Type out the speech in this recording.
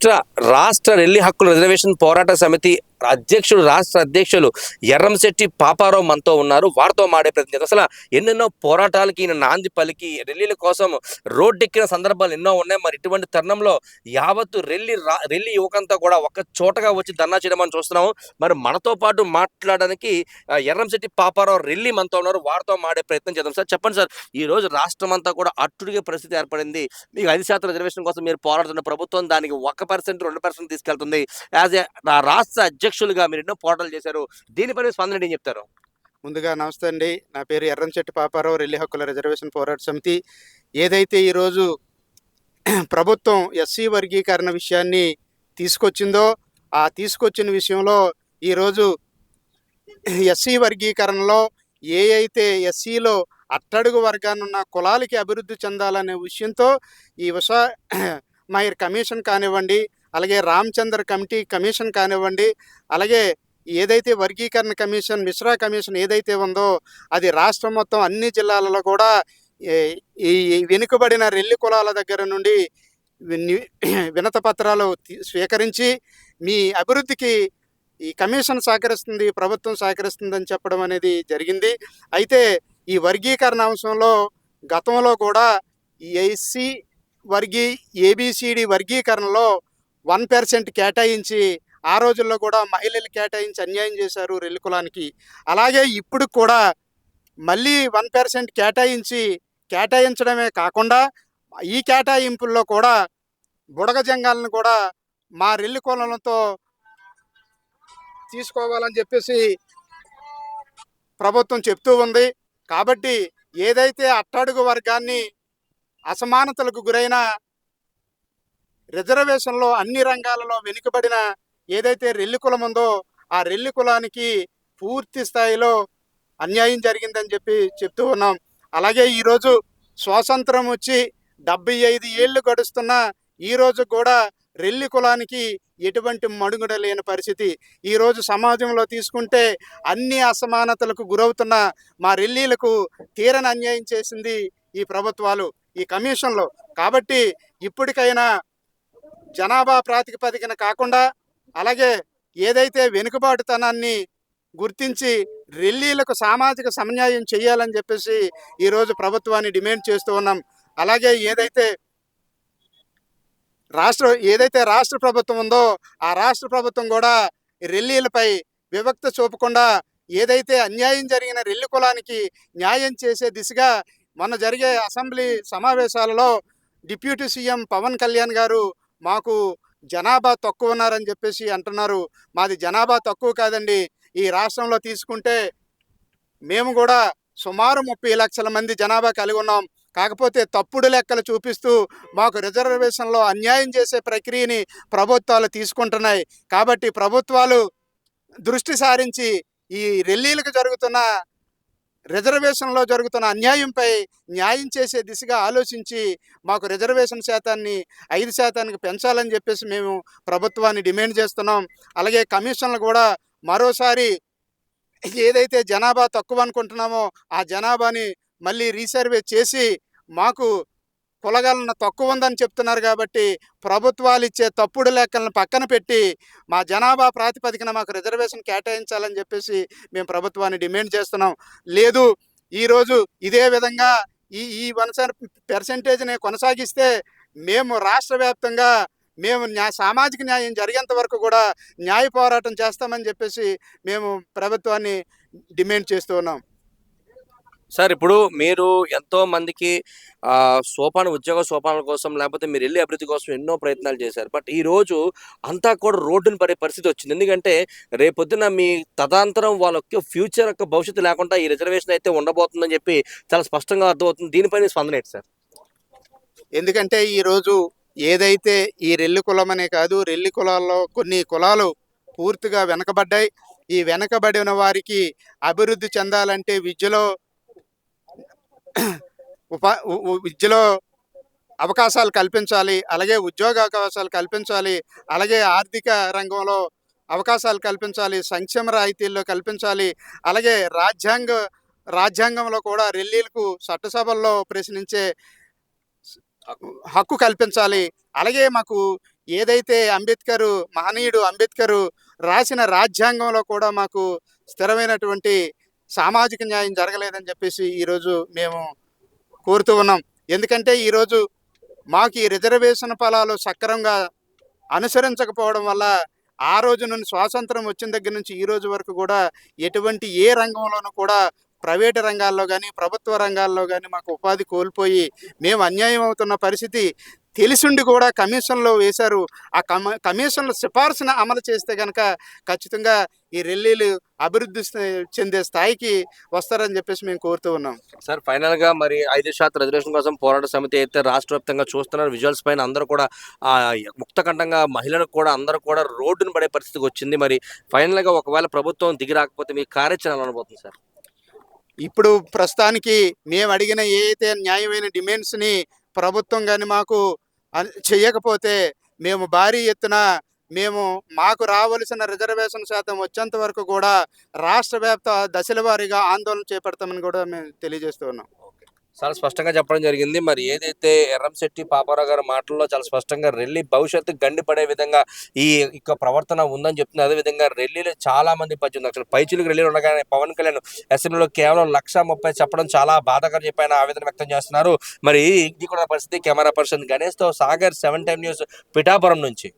రాష్ట్ర రాష్ట్ర రెల్లి హక్కుల రిజర్వేషన్ పోరాట సమితి అధ్యక్షుడు రాష్ట్ర అధ్యక్షులు ఎర్రంశెట్టి పాపారావు మనతో ఉన్నారు. వారితో మాడే ప్రయత్నం చేద్దాం. అసలు ఎన్నెన్నో పోరాటాలకి ఈయన నాంది పలికి రెల్లీల కోసం రోడ్డెక్కిన సందర్భాలు ఎన్నో ఉన్నాయి. మరి ఇటువంటి తరుణంలో యావత్తు రెల్లి రా- రెల్లి యువకంతా కూడా ఒక చోటగా వచ్చి ధర్నా చేయడం అని చూస్తున్నాము. మరి మనతో పాటు మాట్లాడడానికి ఎర్రంశెట్టి పాపారావు రెల్లి మనతో ఉన్నారు. వారితో మాడే ప్రయత్నం చేద్దాం. సార్ చెప్పండి సార్. ఈ రోజు రాష్ట్రం అంతా కూడా అట్టుడిగే పరిస్థితి ఏర్పడింది. మీకు ఐదు శాతం రిజర్వేషన్ కోసం మీరు పోరాడుతున్న ప్రభుత్వం దానికి ఒక పర్సెంట్ రెండు పర్సెంట్ తీసుకెళ్తుంది. యాజ్ ఏ రాష్ట్ర అధ్యక్షులుగా మీరు ఎన్నో పోరాటాలు చేశారు. దీనిపై స్పందన ఏం చెప్తారు? ముందుగా నమస్తే అండి. నా పేరు ఎర్రంచెట్టి పాపారావు రెల్లి హక్కుల రిజర్వేషన్ పోరాట సమితి. ఏదైతే ఈరోజు ప్రభుత్వం ఎస్సీ వర్గీకరణ విషయాన్ని తీసుకొచ్చిందో ఆ తీసుకొచ్చిన విషయంలో ఈరోజు ఎస్సీ వర్గీకరణలో ఏ అయితే ఎస్సీలో అట్టడుగు వర్గాన్ని ఉన్న కులాలకి అభివృద్ధి చెందాలనే విషయంతో ఈ విష మైర్ కమిషన్ కానివ్వండి అలాగే రామచంద్ర కమిటీ కమిషన్ కానివ్వండి అలాగే ఏదైతే వర్గీకరణ కమిషన్ మిశ్రా కమిషన్ ఏదైతే ఉందో అది రాష్ట్రం మొత్తం అన్ని జిల్లాలలో కూడా ఈ వెనుకబడిన రెల్లి కులాల దగ్గర నుండి వినత పత్రాలు స్వీకరించి మీ అభివృద్ధికి ఈ కమిషన్ సహకరిస్తుంది ప్రభుత్వం సహకరిస్తుందని చెప్పడం అనేది జరిగింది. అయితే ఈ వర్గీకరణ అంశంలో గతంలో కూడా ఎస్సీ వర్గీ ఏబిసిడి వర్గీకరణలో వన్ పర్సెంట్ కేటాయించి ఆ రోజుల్లో కూడా మహిళలు కేటాయించి అన్యాయం చేశారు రెల్లి కులానికి. అలాగే ఇప్పుడు కూడా మళ్ళీ వన్ పర్సెంట్ కేటాయించి కేటాయించడమే కాకుండా ఈ కేటాయింపుల్లో కూడా బుడగ జంగాలను కూడా మా రెల్లి కులంతో తీసుకోవాలని చెప్పేసి ప్రభుత్వం చెప్తూ ఉంది. కాబట్టి ఏదైతే అట్టడుగు వర్గాన్ని అసమానతలకు గురైన రిజర్వేషన్లో అన్ని రంగాలలో వెనుకబడిన ఏదైతే రెల్లి కులం ఉందో ఆ రెల్లి కులానికి పూర్తి స్థాయిలో అన్యాయం జరిగిందని చెప్పి చెప్తూ ఉన్నాం. అలాగే ఈరోజు స్వాతంత్రం వచ్చి డెబ్బై ఐదు ఏళ్ళు గడుస్తున్న ఈ రోజు కూడా రెల్లి కులానికి ఎటువంటి మడుగుడ లేని పరిస్థితి. ఈరోజు సమాజంలో తీసుకుంటే అన్ని అసమానతలకు గురవుతున్న మా రెల్లీలకు తీరని అన్యాయం చేసింది ఈ ప్రభుత్వాలు ఈ కమిషన్లో. కాబట్టి ఇప్పటికైనా జనాభా ప్రాతిపదికన కాకుండా అలాగే ఏదైతే వెనుకబాటుతనాన్ని గుర్తించి రెల్లీలకు సామాజిక సమన్యాయం చేయాలని చెప్పేసి ఈరోజు ప్రభుత్వాన్ని డిమాండ్ చేస్తూ ఉన్నాం. అలాగే ఏదైతే రాష్ట్ర ఏదైతే రాష్ట్ర ప్రభుత్వం ఉందో ఆ రాష్ట్ర ప్రభుత్వం కూడా రెల్లీలపై వివక్త చూపకుండా ఏదైతే అన్యాయం జరిగిన రెల్లి కులానికి న్యాయం చేసే దిశగా మొన్న జరిగే అసెంబ్లీ సమావేశాలలో డిప్యూటీ సీఎం పవన్ కళ్యాణ్ గారు మాకు జనాభా తక్కువ ఉన్నారని చెప్పేసి అంటున్నారు. మాది జనాభా తక్కువ కాదండి. ఈ రాష్ట్రంలో తీసుకుంటే మేము కూడా సుమారు ముప్పై లక్షల మంది జనాభా కలిగి ఉన్నాం. కాకపోతే తప్పుడు లెక్కలు చూపిస్తూ మాకు రిజర్వేషన్లో అన్యాయం చేసే ప్రక్రియని ప్రభుత్వాలు తీసుకుంటున్నాయి. కాబట్టి ప్రభుత్వాలు దృష్టి సారించి ఈ రెల్లీలకు జరుగుతున్న రిజర్వేషన్లో జరుగుతున్న అన్యాయంపై న్యాయం చేసే దిశగా ఆలోచించి మాకు రిజర్వేషన్ శాతాన్ని ఐదు శాతానికి పెంచాలని చెప్పేసి మేము ప్రభుత్వాన్ని డిమాండ్ చేస్తున్నాం. అలాగే కమిషన్లు కూడా మరోసారి ఏదైతే జనాభా తక్కువ అనుకుంటున్నామో ఆ జనాభాని మళ్ళీ రీసర్వే చేసి మాకు కులగలను తక్కువ ఉందని చెప్తున్నారు కాబట్టి ప్రభుత్వాలు ఇచ్చే తప్పుడు లెక్కలను పక్కన పెట్టి మా జనాభా ప్రాతిపదికన మాకు రిజర్వేషన్ కేటాయించాలని చెప్పేసి మేము ప్రభుత్వాన్ని డిమాండ్ చేస్తున్నాం. లేదు ఈరోజు ఇదే విధంగా ఈ ఈ వన్ పర్సెంటేజ్ని కొనసాగిస్తే మేము రాష్ట్ర వ్యాప్తంగా మేము న్యాయ సామాజిక న్యాయం జరిగేంత వరకు కూడా న్యాయ పోరాటం చేస్తామని చెప్పేసి మేము ప్రభుత్వాన్ని డిమాండ్ చేస్తూ ఉన్నాం. సార్ ఇప్పుడు మీరు ఎంతో మందికి సోపాన ఉద్యోగ సోపానాల కోసం లేకపోతే మీరు వెళ్ళి అభివృద్ధి కోసం ఎన్నో ప్రయత్నాలు చేశారు. బట్ ఈ రోజు అంతా కూడా రోడ్డును పడే పరిస్థితి వచ్చింది. ఎందుకంటే రేపొద్దున మీ తదాంతరం వాళ్ళకి ఫ్యూచర్ యొక్క భవిష్యత్తు లేకుండా ఈ రిజర్వేషన్ అయితే ఉండబోతుందని చెప్పి చాలా స్పష్టంగా అర్థమవుతుంది. దీనిపైన స్పందన ఏంటి సార్? ఎందుకంటే ఈరోజు ఏదైతే ఈ రెల్లి కులం అనే కాదు రెల్లి కులాల్లో కొన్ని కులాలు పూర్తిగా వెనకబడ్డాయి. ఈ వెనకబడిన వారికి అభివృద్ధి చెందాలంటే విద్యలో ఉపా విద్యలో అవకాశాలు కల్పించాలి అలాగే ఉద్యోగ అవకాశాలు కల్పించాలి అలాగే ఆర్థిక రంగంలో అవకాశాలు కల్పించాలి సంక్షేమ రాయితీల్లో కల్పించాలి అలాగే రాజ్యాంగ రాజ్యాంగంలో కూడా రెల్లీలకు చట్టసభల్లో ప్రశ్నించే హక్కు కల్పించాలి. అలాగే మాకు ఏదైతే అంబేద్కర్ మహనీయుడు అంబేద్కర్ రాసిన రాజ్యాంగంలో కూడా మాకు స్థిరమైనటువంటి సామాజిక న్యాయం జరగలేదని చెప్పేసి ఈరోజు మేము కోరుతూ ఉన్నాం. ఎందుకంటే ఈరోజు మాకు ఈ రిజర్వేషన్ ఫలాలు సక్రమంగా అనుసరించకపోవడం వల్ల ఆ రోజు నుండి స్వాతంత్రం వచ్చిన దగ్గర నుంచి ఈ రోజు వరకు కూడా ఎటువంటి ఏ రంగంలోనూ కూడా ప్రైవేటు రంగాల్లో కానీ ప్రభుత్వ రంగాల్లో కానీ మాకు ఉపాధి కోల్పోయి మేము అన్యాయం అవుతున్న పరిస్థితి తెలిసిండి కూడా కమిషన్లో వేశారు. ఆ కమ కమిషన్ల సిఫార్సును అమలు చేస్తే కనుక ఖచ్చితంగా ఈ రెల్లీలు అభివృద్ధి చెందే స్థాయికి వస్తారని చెప్పేసి మేము కోరుతూ ఉన్నాం. సార్ ఫైనల్గా మరి ఐదు శాతం రిజర్వేషన్ కోసం పోరాట సమితి అయితే రాష్ట్ర వ్యాప్తంగా చూస్తున్నారు. విజువల్స్ పైన అందరూ కూడా ఆ ముక్తకంఠంగా మహిళలకు కూడా అందరూ కూడా రోడ్డును పడే పరిస్థితికి వచ్చింది. మరి ఫైనల్గా ఒకవేళ ప్రభుత్వం దిగి రాకపోతే మీ కార్యాచరణ ఉండబోతుంది సార్? ఇప్పుడు ప్రస్తుతానికి మేము అడిగిన ఏ అయితే న్యాయమైన డిమాండ్స్ని ప్రభుత్వం కానీ మాకు చేయకపోతే మేము భారీ ఎత్తున మేము మాకు రావలసిన రిజర్వేషన్ శాతం వచ్చేంత వరకు కూడా రాష్ట్ర వ్యాప్త దశల వారీగా ఆందోళన చేపడతామని కూడా మేము తెలియజేస్తూ ఉన్నాం. చాలా స్పష్టంగా చెప్పడం జరిగింది. మరి ఏదైతే ఎర్రంశెట్టి పాపారావు గారి మాటల్లో చాలా స్పష్టంగా రెల్లి భవిష్యత్తు గండిపడే విధంగా ఈ యొక్క ప్రవర్తన ఉందని చెప్తుంది. అదేవిధంగా రెల్లీలో చాలా మంది పద్దెనిమిది లక్షలు పైచులకు రెల్లీలు ఉండగానే పవన్ కళ్యాణ్ అసెంబ్లీలో కేవలం లక్ష ముప్పై చెప్పడం చాలా బాధాకరం చెప్పి ఆవేదన వ్యక్తం చేస్తున్నారు. మరి ఇది కూడా పరిస్థితి. Camera person గణేష్తో Sagar seven time news Pithapuram నుంచి.